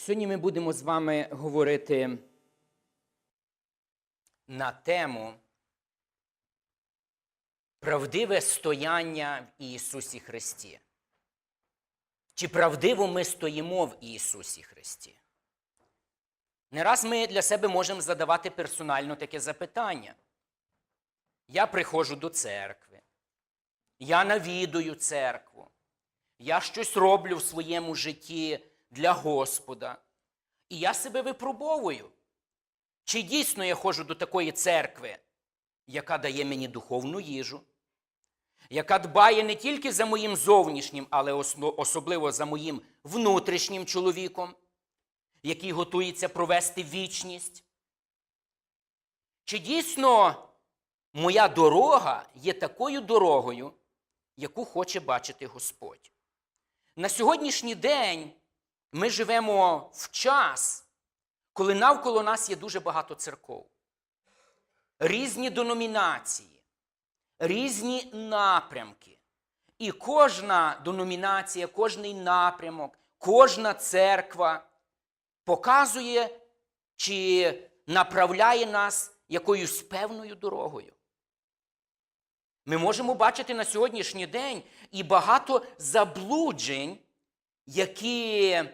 Сьогодні ми будемо з вами говорити на тему правдиве стояння в Ісусі Христі. Чи правдиво ми стоїмо в Ісусі Христі? Не раз ми для себе можемо задавати персонально таке запитання. Я приходжу до церкви, я навідую церкву, я щось роблю в своєму житті для Господа. І я себе випробовую. Чи дійсно я ходжу до такої церкви, яка дає мені духовну їжу, яка дбає не тільки за моїм зовнішнім, але особливо за моїм внутрішнім чоловіком, який готується провести вічність? Чи дійсно моя дорога є такою дорогою, яку хоче бачити Господь? На сьогоднішній день ми живемо в час, коли навколо нас є дуже багато церков, різні деномінації, різні напрямки. І кожна деномінація, кожний напрямок, кожна церква показує чи направляє нас якоюсь певною дорогою. Ми можемо бачити на сьогоднішній день і багато заблуджень, які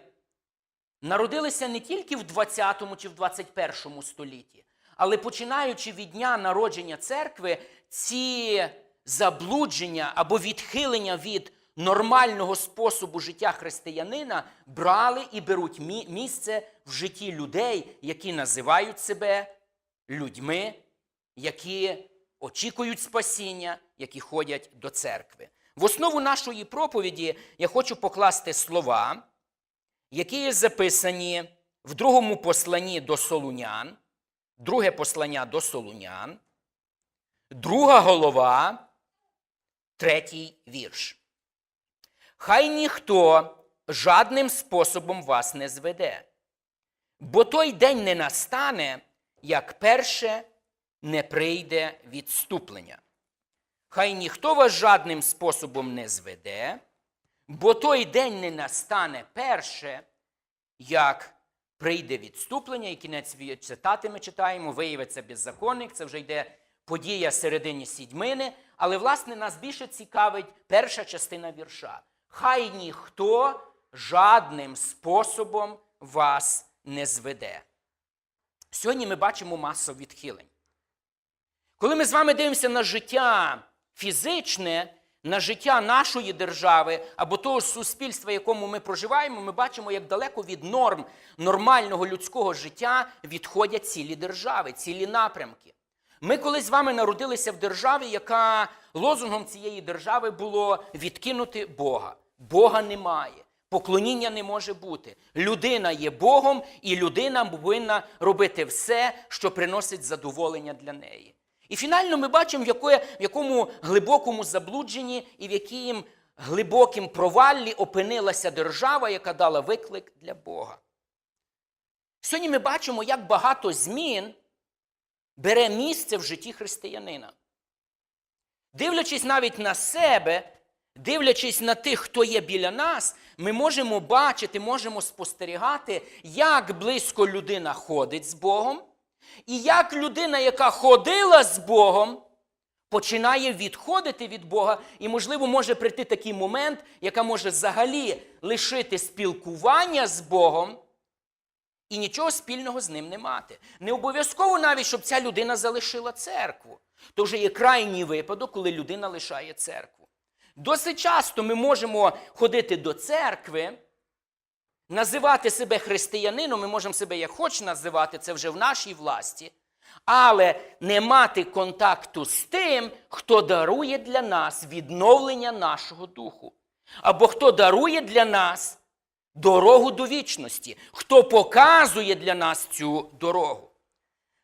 народилися не тільки в 20 чи в 21 столітті, але починаючи від дня народження церкви, ці заблудження або відхилення від нормального способу життя християнина брали і беруть мі- місце в житті людей, які називають себе людьми, які очікують спасіння, які ходять до церкви. В основу нашої проповіді я хочу покласти слова, які є записані в другому посланні до Солунян, друге послання до Солунян, друга голова, третій вірш. Хай ніхто жадним способом вас не зведе, бо той день не настане, як перше не прийде відступлення. Хай ніхто вас жадним способом не зведе, бо той день не настане перше, як прийде відступлення, і кінець цитати ми читаємо, виявиться беззаконник, це вже йде подія середині сідьмини, але, власне, нас більше цікавить перша частина вірша. Хай ніхто жадним способом вас не зведе. Сьогодні ми бачимо масу відхилень. Коли ми з вами дивимося на життя фізичне, на життя нашої держави або того суспільства, в якому ми проживаємо, ми бачимо, як далеко від норм нормального людського життя відходять цілі держави, цілі напрямки. Ми колись з вами народилися в державі, яка лозунгом цієї держави було відкинути Бога. Бога немає. Поклоніння не може бути. Людина є Богом, і людина повинна робити все, що приносить задоволення для неї. І фінально ми бачимо, в, якої, в якому глибокому заблудженні і в яким глибоким проваллі опинилася держава, яка дала виклик для Бога. Сьогодні ми бачимо, як багато змін бере місце в житті християнина. Дивлячись навіть на себе, дивлячись на тих, хто є біля нас, ми можемо бачити, можемо спостерігати, як близько людина ходить з Богом, і як людина, яка ходила з Богом, починає відходити від Бога, і, можливо, може прийти такий момент, яка може взагалі лишити спілкування з Богом і нічого спільного з ним не мати. Не обов'язково навіть, щоб ця людина залишила церкву. То вже є крайній випадок, коли людина лишає церкву. Досить часто ми можемо ходити до церкви, називати себе християнином, ми можемо себе як хоч називати, це вже в нашій власті, але не мати контакту з тим, хто дарує для нас відновлення нашого духу. Або хто дарує для нас дорогу до вічності, хто показує для нас цю дорогу.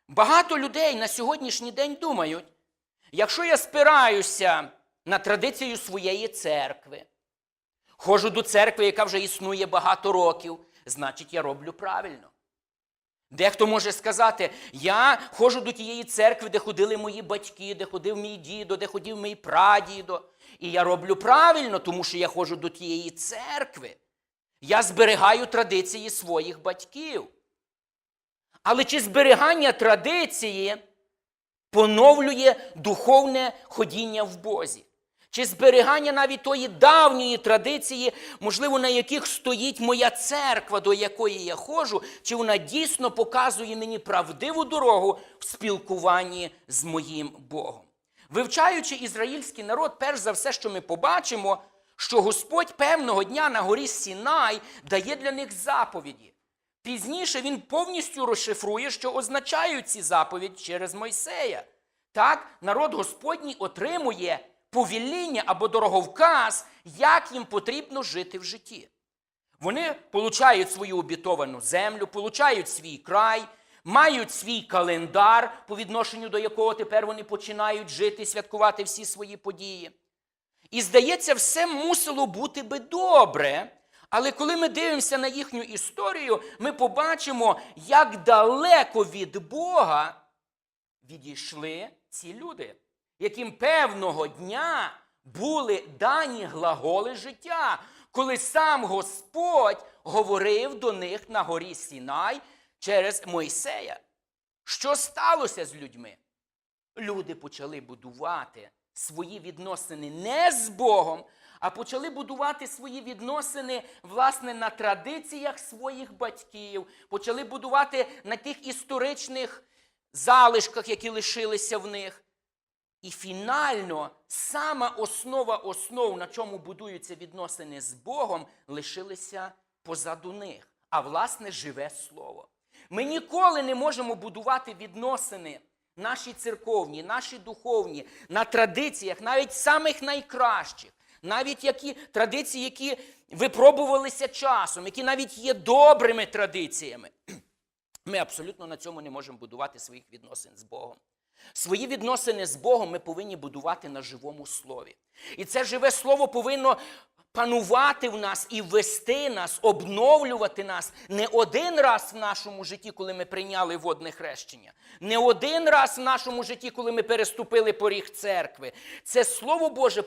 Багато людей на сьогоднішній день думають, якщо я спираюся на традицію своєї церкви, ходжу до церкви, яка вже існує багато років, значить я роблю правильно. Дехто може сказати, я ходжу до тієї церкви, де ходили мої батьки, де ходив мій дідо, де ходив мій прадідо. І я роблю правильно, тому що я ходжу до тієї церкви. Я зберігаю традиції своїх батьків. Але чи зберігання традиції поновлює духовне ходіння в Бозі? Чи зберігання навіть тої давньої традиції, можливо, на яких стоїть моя церква, до якої я ходжу, чи вона дійсно показує мені правдиву дорогу в спілкуванні з моїм Богом? Вивчаючи ізраїльський народ, перш за все, що ми побачимо, що Господь певного дня на горі Сінай дає для них заповіді. Пізніше він повністю розшифрує, що означають ці заповіді через Мойсея. Так, народ Господній отримує повіління або дороговказ, як їм потрібно жити в житті. Вони получають свою обітовану землю, получають свій край, мають свій календар, по відношенню до якого тепер вони починають жити, святкувати всі свої події. І здається, все мусило бути би добре. Але коли ми дивимося на їхню історію, ми побачимо, як далеко від Бога відійшли ці люди, яким певного дня були дані глаголи життя, коли сам Господь говорив до них на горі Сінай через Мойсея. Що сталося з людьми? Люди почали будувати свої відносини не з Богом, а почали будувати свої відносини, власне, на традиціях своїх батьків, почали будувати на тих історичних залишках, які лишилися в них. І фінально сама основа основ, на чому будуються відносини з Богом, лишилися позаду них. А власне живе слово. Ми ніколи не можемо будувати відносини наші церковні, наші духовні, на традиціях, навіть самих найкращих, навіть які традиції, які випробувалися часом, які навіть є добрими традиціями. Ми абсолютно на цьому не можемо будувати своїх відносин з Богом. Свої відносини з Богом ми повинні будувати на живому слові. І це живе слово повинно панувати в нас і вести нас, обновлювати нас не один раз в нашому житті, коли ми прийняли водне хрещення, не один раз в нашому житті, коли ми переступили поріг церкви. Це Слово Боже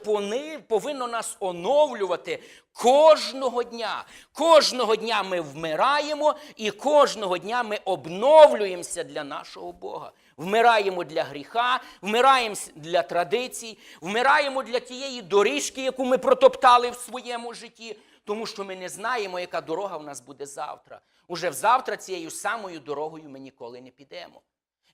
повинно нас оновлювати кожного дня. Кожного дня ми вмираємо, і кожного дня ми обновлюємося для нашого Бога. Вмираємо для гріха, вмираємо для традицій, вмираємо для тієї доріжки, яку ми протоптали в своєму житті, тому що ми не знаємо, яка дорога в нас буде завтра. Уже завтра цією самою дорогою ми ніколи не підемо.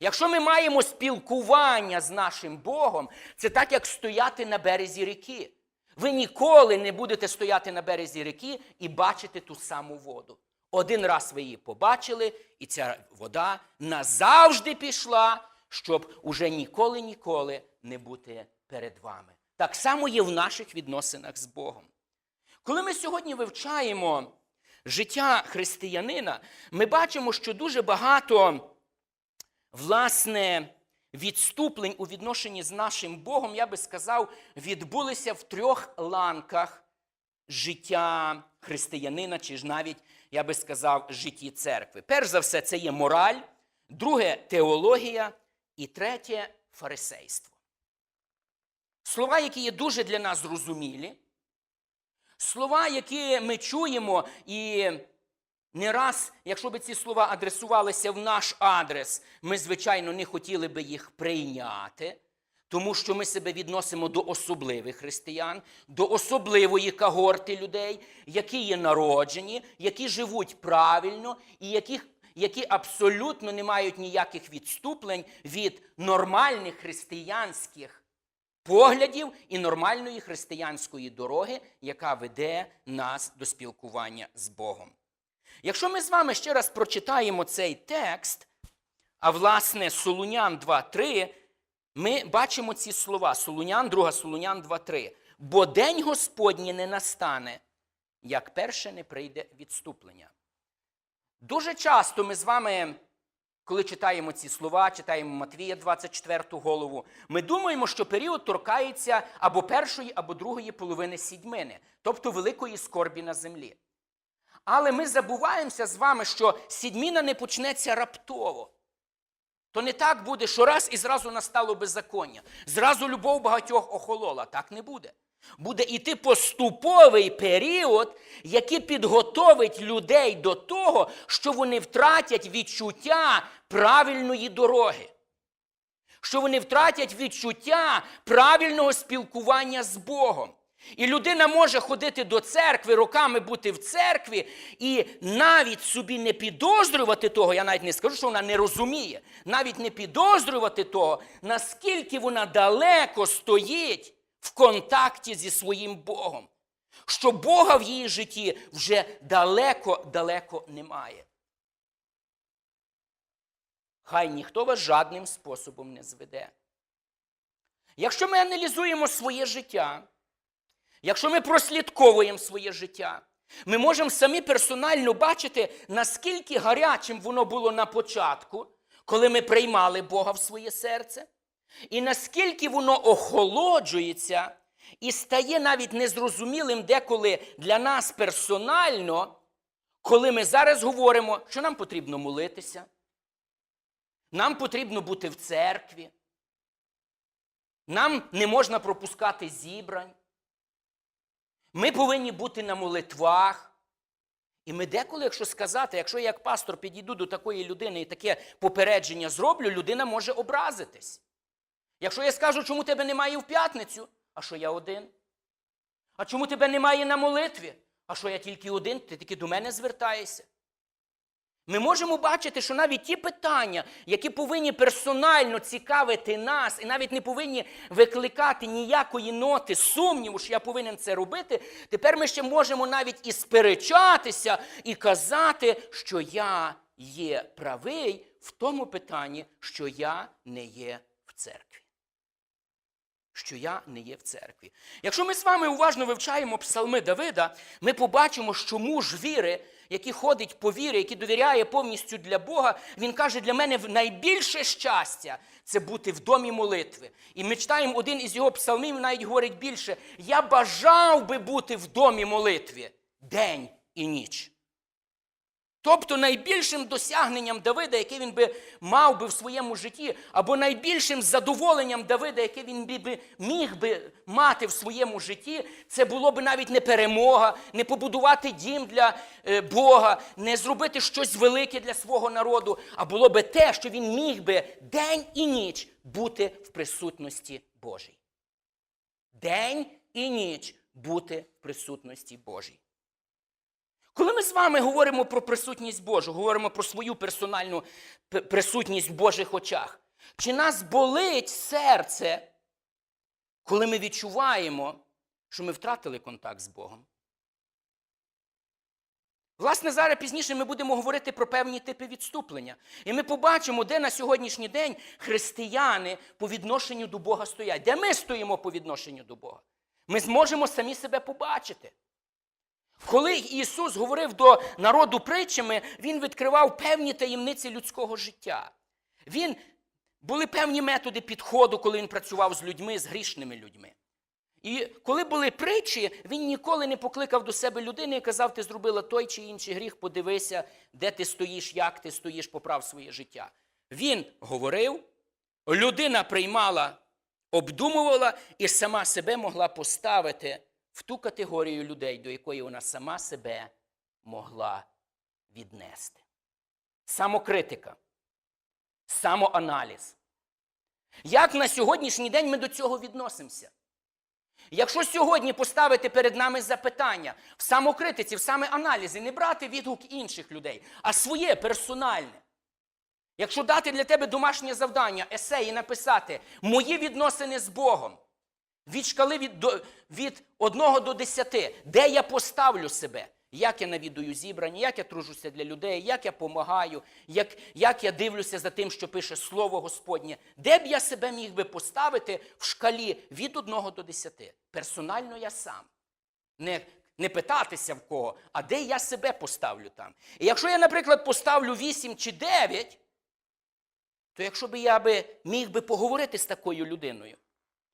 Якщо ми маємо спілкування з нашим Богом, це так, як стояти на березі ріки. Ви ніколи не будете стояти на березі ріки і бачити ту саму воду. Один раз ви її побачили, і ця вода назавжди пішла, щоб уже ніколи-ніколи не бути перед вами. Так само є в наших відносинах з Богом. Коли ми сьогодні вивчаємо життя християнина, ми бачимо, що дуже багато власне, відступлень у відношенні з нашим Богом, я би сказав, відбулися в трьох ланках життя християнина, чи ж навіть, я би сказав, житті церкви. Перш за все, це є мораль, друге теологія і третє фарисейство. Слова, які є дуже для нас зрозумілі, слова, які ми чуємо, і не раз, якщо б ці слова адресувалися в наш адрес, ми, звичайно, не хотіли би їх прийняти, тому що ми себе відносимо до особливих християн, до особливої когорти людей, які є народжені, які живуть правильно і яких, які абсолютно не мають ніяких відступлень від нормальних християнських поглядів і нормальної християнської дороги, яка веде нас до спілкування з Богом. Якщо ми з вами ще раз прочитаємо цей текст, а власне Солунян 2.3, ми бачимо ці слова. Солунян, 2 Солунян 2.3. Бо день Господній не настане, як перше не прийде відступлення. Дуже часто ми з вами, коли читаємо ці слова, читаємо Матвія 24 голову, ми думаємо, що період торкається або першої, або другої половини сідьмини, тобто великої скорбі на землі. Але ми забуваємося з вами, що сідьміна не почнеться раптово. То не так буде, що раз і зразу настало беззаконня. Зразу любов багатьох охолола. Так не буде. буде йти поступовий період, який підготовить людей до того, що вони втратять відчуття правильної дороги. Що вони втратять відчуття правильного спілкування з Богом. І людина може ходити до церкви, роками бути в церкві, і навіть собі не підозрювати того, я навіть не скажу, що вона не розуміє, навіть не підозрювати того, наскільки вона далеко стоїть в контакті зі своїм Богом, що Бога в її житті вже далеко-далеко немає. Хай ніхто вас жадним способом не зведе. Якщо ми аналізуємо своє життя, якщо ми прослідковуємо своє життя, ми можемо самі персонально бачити, наскільки гарячим воно було на початку, коли ми приймали Бога в своє серце, і наскільки воно охолоджується і стає навіть незрозумілим деколи для нас персонально, коли ми зараз говоримо, що нам потрібно молитися, нам потрібно бути в церкві, нам не можна пропускати зібрань. Ми повинні бути на молитвах. І ми деколи, якщо сказати, якщо я як пастор підійду до такої людини і таке попередження зроблю, людина може образитись. Якщо я скажу, чому тебе немає в п'ятницю, а що я один? А чому тебе немає на молитві? А що я тільки один, ти тільки до мене звертаєшся? Ми можемо бачити, що навіть ті питання, які повинні персонально цікавити нас, і навіть не повинні викликати ніякої ноти сумніву, що я повинен це робити, тепер ми ще можемо навіть і сперечатися, і казати, що я є правий в тому питанні, що я не є в церкві. Що я не є в церкві. Якщо ми з вами уважно вивчаємо псалми Давида, ми побачимо, що муж віри, який ходить по вірі, який довіряє повністю для Бога, він каже, для мене найбільше щастя це бути в домі молитви. І ми читаємо один із його псалмів, навіть говорить більше: я бажав би бути в домі молитви день і ніч. Тобто найбільшим досягненням Давида, яке він би мав би в своєму житті, або найбільшим задоволенням Давида, яке він би міг би мати в своєму житті, це було б навіть не перемога, не побудувати дім для е, Бога, не зробити щось велике для свого народу, а було би те, що він міг би день і ніч бути в присутності Божій. День і ніч бути в присутності Божій. Коли ми з вами говоримо про присутність Божу, говоримо про свою персональну присутність в Божих очах, чи нас болить серце, коли ми відчуваємо, що ми втратили контакт з Богом? Власне, зараз пізніше ми будемо говорити про певні типи відступлення. І ми побачимо, де на сьогоднішній день християни по відношенню до Бога стоять, де ми стоїмо по відношенню до Бога. Ми зможемо самі себе побачити. Коли Ісус говорив до народу притчами, Він відкривав певні таємниці людського життя. Він, Були певні методи підходу, коли він працював з людьми, з грішними людьми. І коли були притчі, він ніколи не покликав до себе людини і казав, ти зробила той чи інший гріх, подивися, де ти стоїш, як ти стоїш, поправ своє життя. Він говорив, людина приймала, обдумувала і сама себе могла поставити в ту категорію людей, до якої вона сама себе могла віднести. Самокритика, самоаналіз. Як на сьогоднішній день ми до цього відносимося? Якщо сьогодні поставити перед нами запитання в самокритиці, в самоаналізі, не брати відгук інших людей, а своє персональне. Якщо дати для тебе домашнє завдання, есеї написати мої відносини з Богом, від шкали від, до, від 1 до 10, де я поставлю себе, як я навідую зібрання, як я тружуся для людей, як я допомагаю, як, як я дивлюся за тим, що пише Слово Господнє, де б я себе міг би поставити в шкалі від 1 до 10. Персонально я сам. Не не питатися в кого, а де я себе поставлю там. І якщо я, наприклад, поставлю 8 чи 9, то якщо б я би міг би поговорити з такою людиною,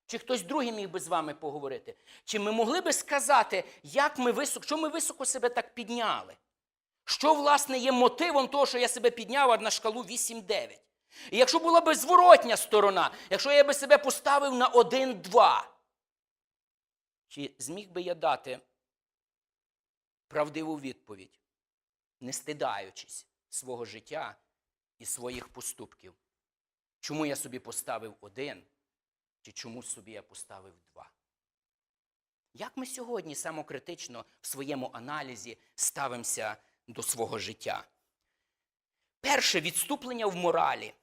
чи хтось другий міг би з вами поговорити? Чи ми могли би сказати, як ми високо, що ми високо себе так підняли? Що, власне, є мотивом того, що я себе підняв на шкалу 8-9? І якщо була б зворотня сторона, якщо я би себе поставив на 1-2, Чи зміг би я дати правдиву відповідь, не стидаючись свого життя і своїх поступків? Чому я собі поставив один, чи чому собі я поставив два? Як ми сьогодні самокритично в своєму аналізі ставимося до свого життя? Перше відступлення в моралі.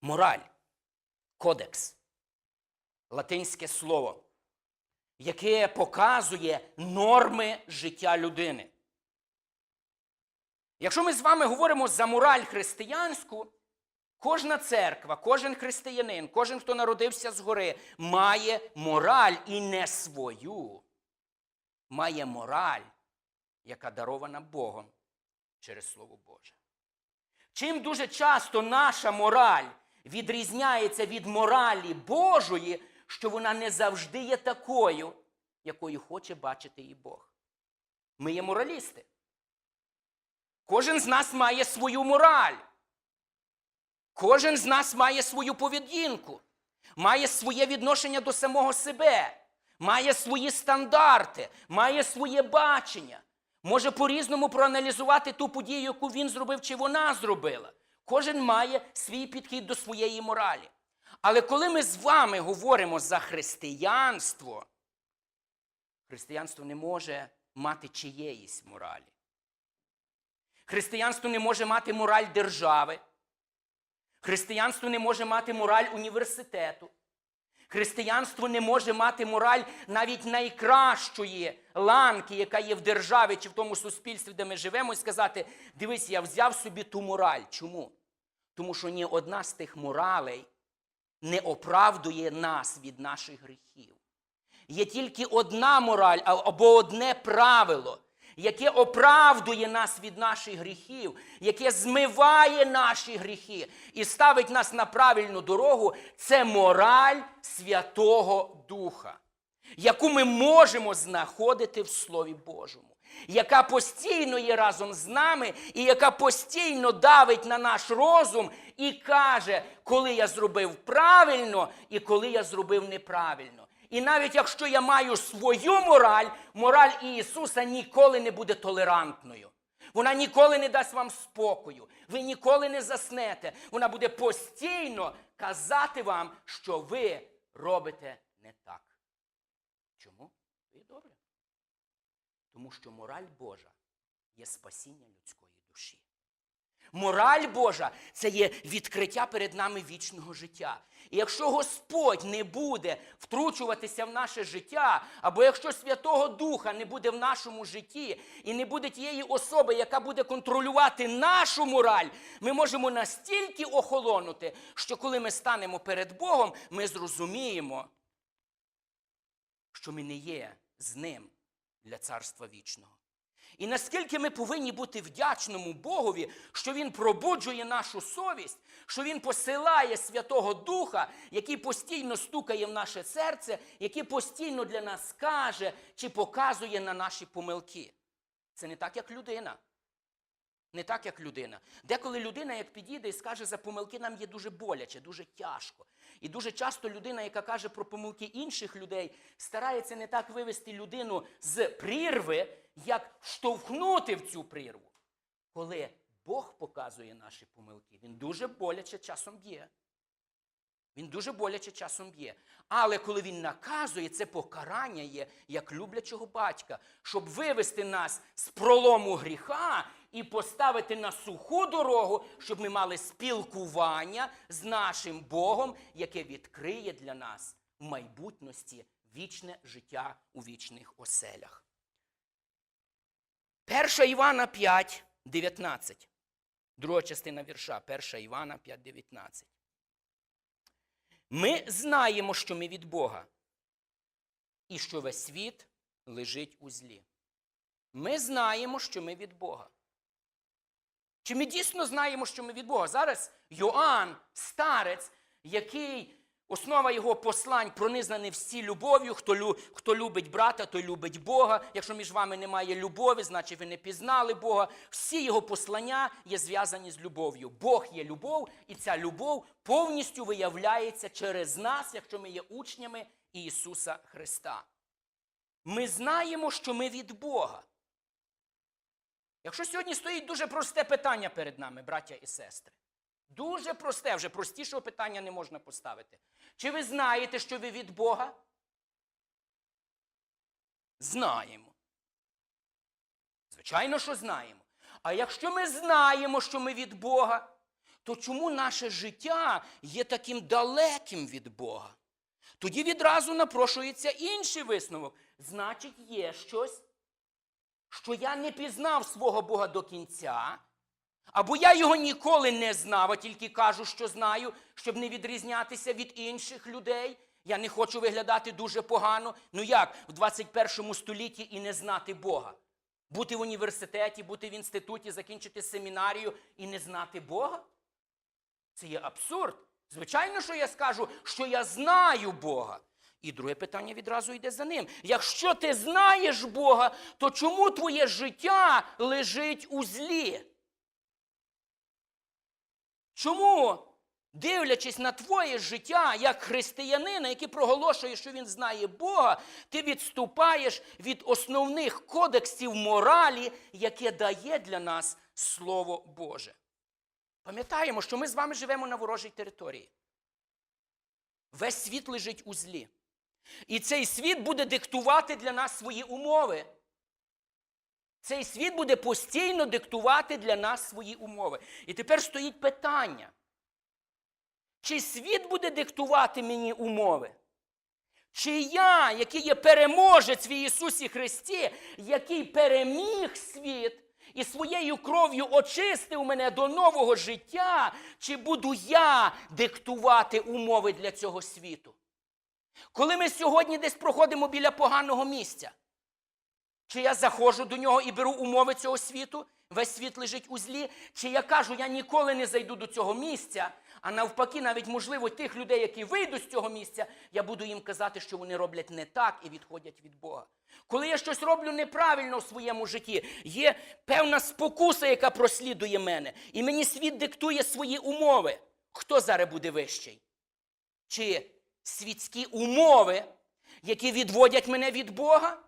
Мораль, кодекс, латинське слово, яке показує норми життя людини. Якщо ми з вами говоримо за мораль християнську, кожна церква, кожен християнин, кожен, хто народився згори, має мораль і не свою. Має мораль, яка дарована Богом через Слово Боже. Чим дуже часто наша мораль відрізняється від моралі Божої, що вона не завжди є такою, якою хоче бачити її Бог. Ми є моралісти. Кожен з нас має свою мораль. Кожен з нас має свою поведінку, має своє відношення до самого себе, має свої стандарти, має своє бачення. Може по-різному проаналізувати ту подію, яку він зробив чи вона зробила. Кожен має свій підхід до своєї моралі. Але коли ми з вами говоримо за християнство, християнство не може мати чиєїсь моралі. Християнство не може мати мораль держави. Християнство не може мати мораль університету. Християнство не може мати мораль навіть найкращої ланки, яка є в державі чи в тому суспільстві, де ми живемо, і сказати: дивись, я взяв собі ту мораль. Чому? Тому що ні одна з тих моралей не оправдує нас від наших гріхів. Є тільки одна мораль або одне правило, яке оправдує нас від наших гріхів, яке змиває наші гріхи і ставить нас на правильну дорогу, це мораль Святого Духа, яку ми можемо знаходити в Слові Божому. Яка постійно є разом з нами, і яка постійно давить на наш розум і каже, коли я зробив правильно і коли я зробив неправильно. І навіть якщо я маю свою мораль, мораль Ісуса ніколи не буде толерантною. Вона ніколи не дасть вам спокою. Ви ніколи не заснете. Вона буде постійно казати вам, що ви робите не так. Чому? Ви добре. Тому що мораль Божа є спасіння людської душі. Мораль Божа це є відкриття перед нами вічного життя. І якщо Господь не буде втручуватися в наше життя, або якщо Святого Духа не буде в нашому житті, і не буде тієї особи, яка буде контролювати нашу мораль, ми можемо настільки охолонути, що коли ми станемо перед Богом, ми зрозуміємо, що ми не є з ним для царства вічного. І наскільки ми повинні бути вдячному Богові, що Він пробуджує нашу совість, що Він посилає Святого Духа, який постійно стукає в наше серце, який постійно для нас каже чи показує на наші помилки. Це не так, як людина. Не так, як людина. Деколи людина, як підійде і скаже за помилки, нам є дуже боляче, дуже тяжко. І дуже часто людина, яка каже про помилки інших людей, старається не так вивести людину з прірви, як штовхнути в цю прірву. Коли Бог показує наші помилки, він дуже боляче часом б'є. Він дуже боляче часом б'є. Але коли він наказує, це покарання є як люблячого батька, щоб вивести нас з пролому гріха і поставити на суху дорогу, щоб ми мали спілкування з нашим Богом, яке відкриє для нас в майбутності вічне життя у вічних оселях. 1 Івана 5, 19. Друга частина вірша. 1 Івана 5, 19. Ми знаємо, що ми від Бога, і що весь світ лежить у злі. Ми знаємо, що ми від Бога. Чи ми дійсно знаємо, що ми від Бога? Зараз Йоанн, старець, який основа його послань пронизаний всі любов'ю. Хто, лю, хто любить брата, той любить Бога. Якщо між вами немає любові, значить ви не пізнали Бога. Всі його послання є зв'язані з любов'ю. Бог є любов, і ця любов повністю виявляється через нас, якщо ми є учнями Ісуса Христа. Ми знаємо, що ми від Бога. Якщо сьогодні стоїть дуже просте питання перед нами, браття і сестри, дуже просте, вже простішого питання не можна поставити. Чи ви знаєте, що ви від Бога? Знаємо. Звичайно, що знаємо. А якщо ми знаємо, що ми від Бога, то чому наше життя є таким далеким від Бога? Тоді відразу напрошується інший висновок. Значить, є щось, що я не пізнав свого Бога до кінця, або я його ніколи не знав, а тільки кажу, що знаю, щоб не відрізнятися від інших людей. Я не хочу виглядати дуже погано. Ну як в 21 столітті і не знати Бога? Бути в університеті, бути в інституті, закінчити семінарію і не знати Бога? Це є абсурд. Звичайно, що я скажу, що я знаю Бога. І друге питання відразу йде за ним. Якщо ти знаєш Бога, то чому твоє життя лежить у злі? Чому, дивлячись на твоє життя як християнина, який проголошує, що він знає Бога, ти відступаєш від основних кодексів моралі, яке дає для нас Слово Боже? Пам'ятаємо, що ми з вами живемо на ворожій території. Весь світ лежить у злі. І цей світ буде диктувати для нас свої умови. Цей світ буде постійно диктувати для нас свої умови. І тепер стоїть питання. Чи світ буде диктувати мені умови? Чи я, який є переможець в Ісусі Христі, який переміг світ і своєю кров'ю очистив мене до нового життя, чи буду я диктувати умови для цього світу? Коли ми сьогодні десь проходимо біля поганого місця, чи я заходжу до нього і беру умови цього світу, весь світ лежить у злі, чи я кажу, я ніколи не зайду до цього місця, а навпаки, навіть, можливо, тих людей, які вийдуть з цього місця, я буду їм казати, що вони роблять не так і відходять від Бога. Коли я щось роблю неправильно в своєму житті, є певна спокуса, яка прослідує мене, і мені світ диктує свої умови. Хто зараз буде вищий? Чи світські умови, які відводять мене від Бога?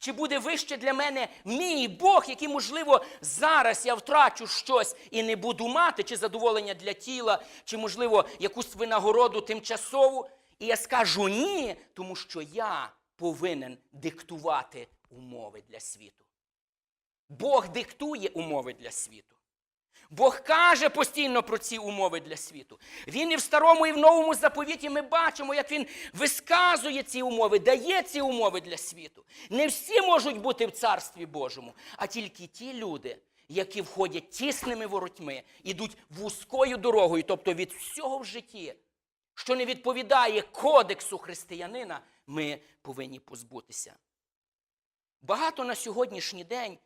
Чи буде вище для мене мій Бог, який, можливо, зараз я втрачу щось і не буду мати, чи задоволення для тіла, чи, можливо, якусь винагороду тимчасову? І я скажу ні, тому що я повинен диктувати умови для світу. Бог диктує умови для світу. Бог каже постійно про ці умови для світу. Він і в старому, і в новому заповіті ми бачимо, як він висказує ці умови, дає ці умови для світу. Не всі можуть бути в Царстві Божому, а тільки ті люди, які входять тісними воротьми, ідуть вузькою дорогою, тобто від всього в житті, що не відповідає кодексу християнина, ми повинні позбутися. Багато на сьогоднішній день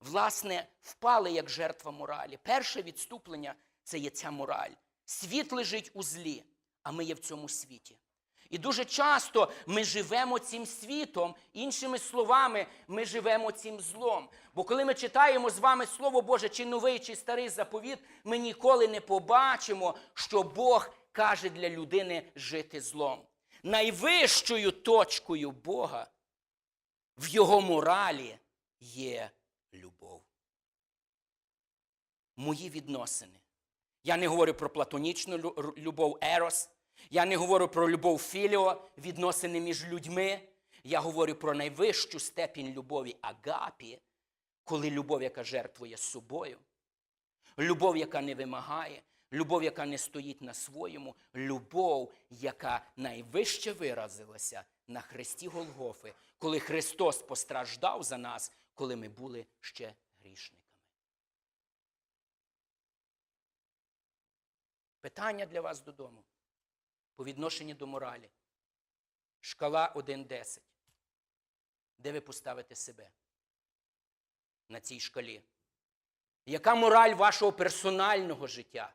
власне, впали як жертва моралі. Перше відступлення це є ця мораль. Світ лежить у злі, а ми є в цьому світі. І дуже часто ми живемо цим світом, іншими словами, ми живемо цим злом. Бо коли ми читаємо з вами Слово Боже, чи новий, чи старий заповіт, ми ніколи не побачимо, що Бог каже для людини жити злом. Найвищою точкою Бога в його моралі є любов. Мої відносини. Я не говорю про платонічну любов Ерос. Я не говорю про любов Філіо, відносини між людьми. Я говорю про найвищу степінь любові агапі, коли любов, яка жертвує собою, любов, яка не вимагає, любов, яка не стоїть на своєму, любов, яка найвище виразилася на хресті Голгофи, коли Христос постраждав за нас, коли ми були ще грішниками. Питання для вас додому по відношенню до моралі. Шкала 1.10. Де ви поставите себе на цій шкалі? Яка мораль вашого персонального життя?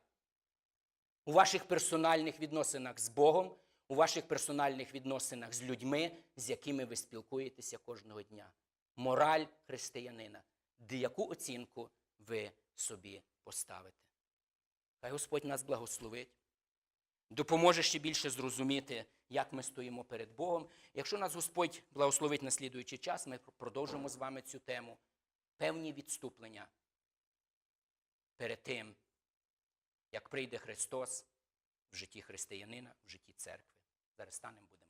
У ваших персональних відносинах з Богом, у ваших персональних відносинах з людьми, з якими ви спілкуєтеся кожного дня? Мораль християнина. Де яку оцінку ви собі поставите? Хай Господь нас благословить. допоможе ще більше зрозуміти, як ми стоїмо перед Богом. Якщо нас Господь благословить на слідуючий час, ми продовжимо з вами цю тему. Певні відступлення перед тим, як прийде Христос в житті християнина, в житті церкви. Зараз станемо будемо.